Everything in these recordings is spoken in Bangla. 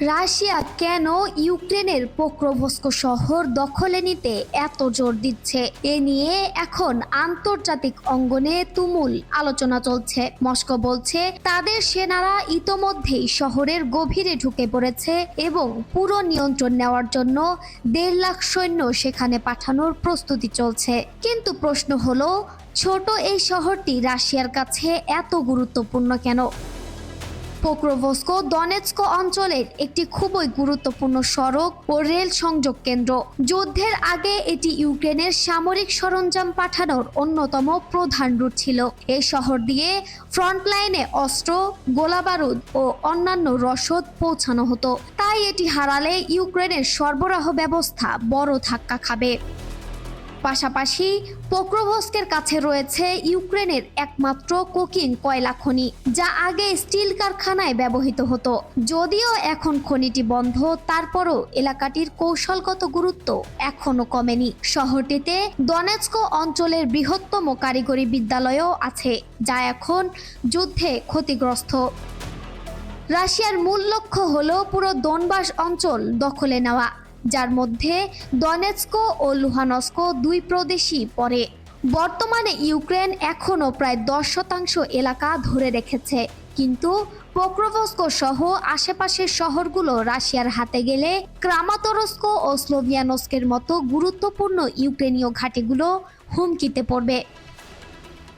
রাশিয়া কেন ইউক্রেনের পোক্রোভস্ক শহর দখলে নিতে এত জোর দিচ্ছে? এ নিয়ে এখন আন্তর্জাতিক অঙ্গনে তুমুল আলোচনা চলছে। মস্কো বলছে, তাদের সেনারা ইতোমধ্যেই শহরের গভীরে ঢুকে পড়েছে এবং পুরো নিয়ন্ত্রণ নেওয়ার জন্য দেড় লাখ সৈন্য সেখানে পাঠানোর প্রস্তুতি চলছে। কিন্তু প্রশ্ন হলো, ছোট এই শহরটি রাশিয়ার কাছে এত গুরুত্বপূর্ণ কেন? পোক্রোভস্কো দনেৎস্ক অঞ্চলের একটি খুবই গুরুত্বপূর্ণ সড়ক ও রেল সংযোগ কেন্দ্র। যুদ্ধের আগে এটি ইউক্রেনের সামরিক সরঞ্জাম পাঠানোর অন্যতম প্রধান রুট ছিল। এই শহর দিয়ে ফ্রন্টলাইনে অস্ত্র, গোলাবারুদ ও অন্যান্য রসদ পৌঁছানো হতো। তাই এটি হারালে ইউক্রেনের সরবরাহ ব্যবস্থা বড় ধাক্কা খাবে। পাশাপাশি পোক্রোভস্কের কাছে রয়েছে ইউক্রেনের একমাত্র কোকিং কয়লা খনি, যা আগে স্টিল কারখানায় ব্যবহৃত হতো। যদিও এখন খনিটি বন্ধ, তারপরও এলাকাটির কৌশলগত গুরুত্ব এখনও কমেনি। শহরটিতে দনেৎস্ক অঞ্চলের বৃহত্তম কারিগরি বিদ্যালয়ও আছে, যা এখন যুদ্ধে ক্ষতিগ্রস্ত। রাশিয়ার মূল লক্ষ্য হল পুরো দনবাস অঞ্চল দখলে নেওয়া। যার মধ্যে দনেৎস্কো ও লুহানস্কো দুই প্রদেশই পড়ে। বর্তমানে ইউক্রেন এখনও প্রায় দশ শতাংশ এলাকা ধরে রেখেছে। কিন্তু পোক্রোভস্ক সহ আশেপাশের শহরগুলো রাশিয়ার হাতে গেলে ক্রামাতরস্ক ও স্লোভিয়ানস্কের মতো গুরুত্বপূর্ণ ইউক্রেনীয় ঘাঁটিগুলো হুমকিতে পড়বে।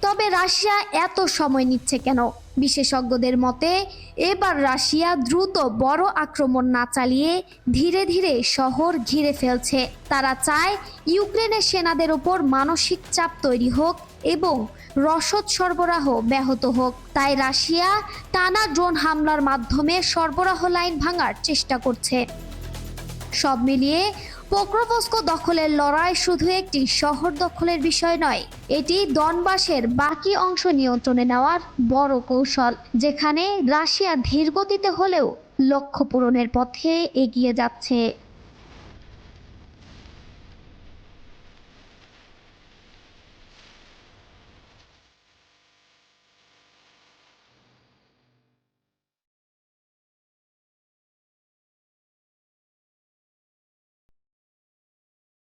তবে রাশিয়া এত সময় নিচ্ছে কেন? বিশেষজ্ঞদের মতে, এবার রাশিয়া দ্রুত বড় আক্রমণ না চালিয়ে ধীরে ধীরে শহর ঘিরে ফেলছে। তারা চায় ইউক্রেনের সেনাদের ওপর মানসিক চাপ তৈরি হোক এবং রসদ সরবরাহ ব্যাহত হোক। তাই রাশিয়া টানা ড্রোন হামলার মাধ্যমে সরবরাহ লাইন ভাঙার চেষ্টা করছে। সব মিলিয়ে পোক্রোভস্ক দখলের লড়াই শুধু একটি শহর দখলের বিষয় নয়, এটি দনবাসের বাকি অংশ নিয়ন্ত্রণে নেওয়ার বড় কৌশল, যেখানে রাশিয়া ধীরগতিতে হলেও লক্ষ্য পূরণের পথে এগিয়ে যাচ্ছে।